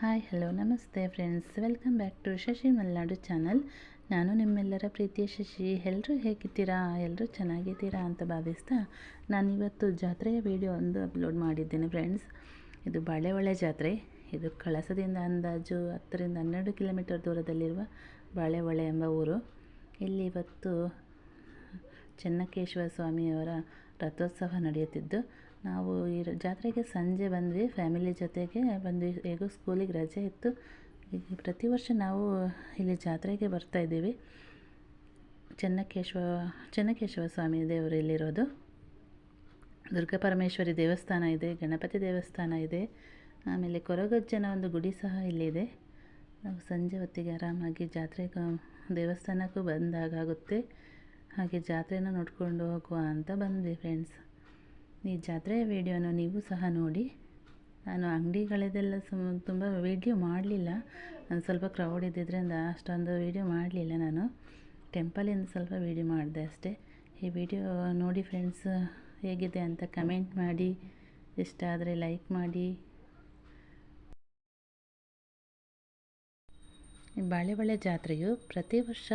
Hi, hello, ನಮಸ್ತೆ friends. Welcome back to Shashi Malenadu channel. ನಾನು ನಿಮ್ಮೆಲ್ಲರ ಪ್ರೀತಿಯ ಶಶಿ. ಎಲ್ಲರೂ ಹೇಗಿದ್ದೀರಾ? ಎಲ್ಲರೂ ಚೆನ್ನಾಗಿದ್ದೀರಾ ಅಂತ ಭಾವಿಸ್ತಾ ನಾನಿವತ್ತು ಜಾತ್ರೆಯ ವಿಡಿಯೋ ಒಂದು ಅಪ್ಲೋಡ್ ಮಾಡಿದ್ದೇನೆ ಫ್ರೆಂಡ್ಸ್. ಇದು ಬಾಳೆಹೊಳೆ ಜಾತ್ರೆ. ಇದು ಕಳಸದಿಂದ ಅಂದಾಜು ಹತ್ತರಿಂದ ಹನ್ನೆರಡು ಕಿಲೋಮೀಟರ್ ದೂರದಲ್ಲಿರುವ ಬಾಳೆಹೊಳೆ ಎಂಬ ಊರು. ಇಲ್ಲಿ ಇವತ್ತು ಚೆನ್ನಕೇಶವ ಸ್ವಾಮಿಯವರ ರಥೋತ್ಸವ ನಡೆಯುತ್ತಿದ್ದು ನಾವು ಈ ಜಾತ್ರೆಗೆ ಸಂಜೆ ಬಂದ್ವಿ ಫ್ಯಾಮಿಲಿ ಜೊತೆಗೆ ಬಂದ್ವಿ, ಹೇಗೋ ಸ್ಕೂಲಿಗೆ ರಜೆ ಇತ್ತು. ಪ್ರತಿ ವರ್ಷ ನಾವು ಇಲ್ಲಿ ಜಾತ್ರೆಗೆ ಬರ್ತಾ ಇದ್ದೀವಿ. ಚೆನ್ನಕೇಶವ ಚೆನ್ನಕೇಶವ ಸ್ವಾಮಿ ದೇವರು ಇಲ್ಲಿರೋದು. ದುರ್ಗಾ ಪರಮೇಶ್ವರಿ ದೇವಸ್ಥಾನ ಇದೆ, ಗಣಪತಿ ದೇವಸ್ಥಾನ ಇದೆ, ಆಮೇಲೆ ಕೊರಗಜ್ಜನ ಒಂದು ಗುಡಿ ಸಹ ಇಲ್ಲಿದೆ. ನಾವು ಸಂಜೆ ಹೊತ್ತಿಗೆ ಆರಾಮಾಗಿ ಜಾತ್ರೆಗೂ, ದೇವಸ್ಥಾನಕ್ಕೂ ಬಂದಾಗುತ್ತೆ ಹಾಗೆ ಜಾತ್ರೆನ ನೋಡಿಕೊಂಡು ಹೋಗುವ ಅಂತ ಬಂದ್ವಿ ಫ್ರೆಂಡ್ಸ್ ಈ ಜಾತ್ರೆಯ ವಿಡಿಯೋನ ನೀವು ಸಹ ನೋಡಿ. ನಾನು ಅಂಗಡಿಗಳದೆಲ್ಲ ಸುಮ್ ತುಂಬ ವೀಡಿಯೋ ಮಾಡಲಿಲ್ಲ. ನಾನು ಸ್ವಲ್ಪ ಕ್ರೌಡ್ ಇದ್ದಿದ್ದರಿಂದ ಅಷ್ಟೊಂದು ವೀಡಿಯೋ ಮಾಡಲಿಲ್ಲ ನಾನು. ಟೆಂಪಲಿಂದ ಸ್ವಲ್ಪ ವೀಡಿಯೋ ಮಾಡಿದೆ ಅಷ್ಟೇ. ಈ ವಿಡಿಯೋ ನೋಡಿ ಫ್ರೆಂಡ್ಸ್ ಹೇಗಿದೆ ಅಂತ ಕಮೆಂಟ್ ಮಾಡಿ. ಇಷ್ಟ ಆದರೆ ಲೈಕ್ ಮಾಡಿ. ಈ ಬಾಳೆ ಜಾತ್ರೆಯು ಪ್ರತಿ ವರ್ಷ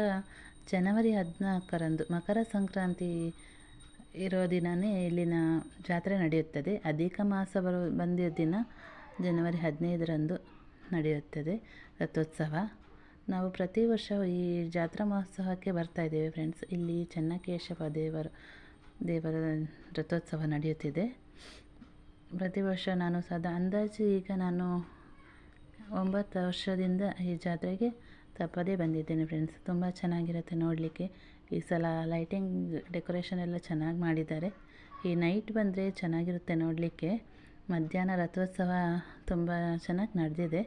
ಜನವರಿ ಹದಿನಾಲ್ಕರಂದು ಮಕರ ಸಂಕ್ರಾಂತಿ ಇರೋ ದಿನವೇ ಇಲ್ಲಿನ ಜಾತ್ರೆ ನಡೆಯುತ್ತದೆ. ಅಧಿಕ ಮಾಸ ಬರು ಬಂದಿದ್ದ ದಿನ ಜನವರಿ ಹದಿನೈದರಂದು ನಡೆಯುತ್ತದೆ ರಥೋತ್ಸವ. ನಾವು ಪ್ರತಿ ವರ್ಷ ಈ ಜಾತ್ರಾ ಮಹೋತ್ಸವಕ್ಕೆ ಬರ್ತಾ ಇದ್ದೇವೆ ಫ್ರೆಂಡ್ಸ್ ಇಲ್ಲಿ ಚೆನ್ನಕೇಶವ ದೇವರ ದೇವರ ರಥೋತ್ಸವ ನಡೆಯುತ್ತಿದೆ. ಪ್ರತಿ ವರ್ಷ ನಾನು ಸದಾ ಅಂದಾಜು ಈಗ ನಾನು ಒಂಬತ್ತು ವರ್ಷದಿಂದ ಈ ಜಾತ್ರೆಗೆ ತಪ್ಪದೇ ಬಂದಿದ್ದೇನೆ ಫ್ರೆಂಡ್ಸ್ ತುಂಬ ಚೆನ್ನಾಗಿರುತ್ತೆ ನೋಡಲಿಕ್ಕೆ. ಈ ಸಲ ಲೈಟಿಂಗ್ ಡೆಕೋರೇಷನ್ ಎಲ್ಲ ಚೆನ್ನಾಗಿ ಮಾಡಿದ್ದಾರೆ. ಈ ನೈಟ್ ಬಂದರೆ ಚೆನ್ನಾಗಿರುತ್ತೆ ನೋಡಲಿಕ್ಕೆ. ಮಧ್ಯಾಹ್ನ ರಥೋತ್ಸವ ತುಂಬ ಚೆನ್ನಾಗಿ ನಡೆದಿದೆ.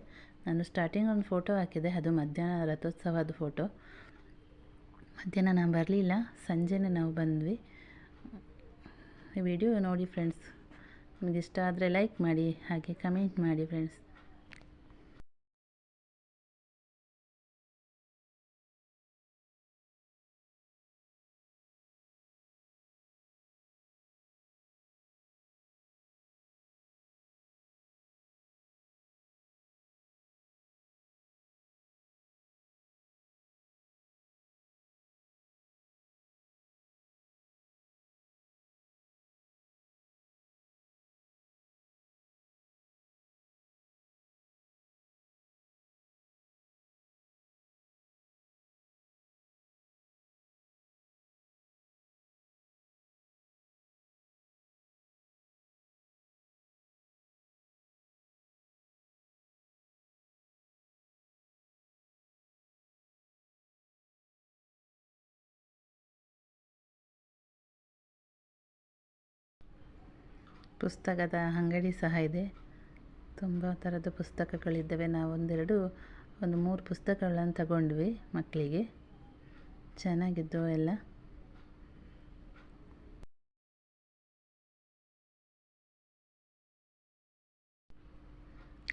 ನಾನು ಸ್ಟಾರ್ಟಿಂಗ್ ಒಂದು ಫೋಟೋ ಹಾಕಿದೆ, ಅದು ಮಧ್ಯಾಹ್ನ ರಥೋತ್ಸವದ ಫೋಟೋ ಮಧ್ಯಾಹ್ನ ನಾನು ಬರಲಿಲ್ಲ, ಸಂಜೆನೇ ನಾವು ಬಂದ್ವಿ. ವಿಡಿಯೋ ನೋಡಿ ಫ್ರೆಂಡ್ಸ್ ನಿಮಗೆ ಇಷ್ಟ ಆದರೆ ಲೈಕ್ ಮಾಡಿ, ಹಾಗೆ ಕಮೆಂಟ್ ಮಾಡಿ ಫ್ರೆಂಡ್ಸ್ ಪುಸ್ತಕದ ಅಂಗಡಿ ಸಹ ಇದೆ. ತುಂಬ ಥರದ ಪುಸ್ತಕಗಳಿದ್ದಾವೆ. ನಾವು ಒಂದೆರಡು, ಒಂದು ಮೂರು ಪುಸ್ತಕಗಳನ್ನು ತಗೊಂಡ್ವಿ ಮಕ್ಕಳಿಗೆ. ಚೆನ್ನಾಗಿದ್ದವು ಎಲ್ಲ.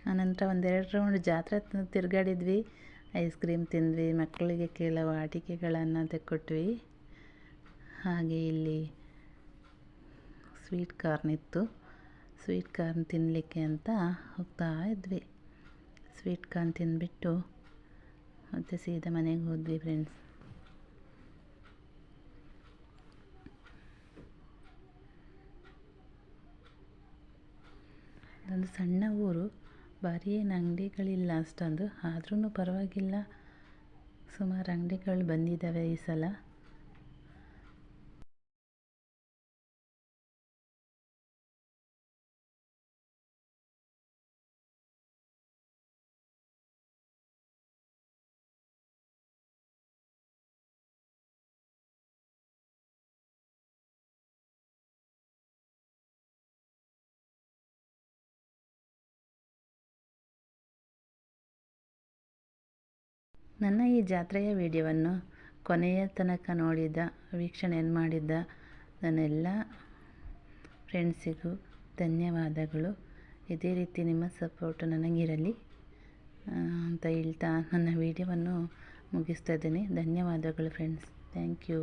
ಆನಂತರ ಒಂದೆರಡು ರೌಂಡ್ ಜಾತ್ರೆ ತಿರುಗಾಡಿದ್ವಿ. ಐಸ್ ಕ್ರೀಮ್ ತಿಂದ್ವಿ. ಮಕ್ಕಳಿಗೆ ಕೆಲವು ಆಟಿಕೆಗಳನ್ನು ತೆಕ್ಕೊಟ್ವಿ. ಹಾಗೆ ಇಲ್ಲಿ ಸ್ವೀಟ್ ಕಾರ್ನ್ ಇತ್ತು. ಸ್ವೀಟ್ ಕಾರ್ನ್ ತಿನ್ನಲಿಕ್ಕೆ ಅಂತ ಹೋಗ್ತಾ ಇದ್ವಿ. ಸ್ವೀಟ್ ಕಾರ್ನ್ ತಿಂದುಬಿಟ್ಟು ಮತ್ತೆ ಸೀದಾ ಮನೆಗೆ ಹೋದ್ವಿ ಫ್ರೆಂಡ್ಸ್ ಅದೊಂದು ಸಣ್ಣ ಊರು. ಭಾರಿ ಏನು ಅಂಗಡಿಗಳಿಲ್ಲ ಅಷ್ಟೊಂದು. ಆದ್ರೂ ಪರವಾಗಿಲ್ಲ. ಸುಮಾರು ಅಂಗಡಿಗಳು ಬಂದಿದ್ದಾವೆ ಈ ಸಲ. ನನ್ನ ಈ ಜಾತ್ರೆಯ ವಿಡಿಯೋವನ್ನು ಕೊನೆಯ ತನಕ ನೋಡಿದ ವೀಕ್ಷಣೆಯನ್ನು ಮಾಡಿದ್ದ ನನ್ನೆಲ್ಲ ಫ್ರೆಂಡ್ಸಿಗೂ ಧನ್ಯವಾದಗಳು. ಇದೇ ರೀತಿ ನಿಮ್ಮ ಸಪೋರ್ಟ್ ನನಗಿರಲಿ ಅಂತ ಹೇಳ್ತಾ ನನ್ನ ವಿಡಿಯೋವನ್ನು ಮುಗಿಸ್ತಾ ಇದ್ದೀನಿ. ಧನ್ಯವಾದಗಳು ಫ್ರೆಂಡ್ಸ್ ಥ್ಯಾಂಕ್ ಯು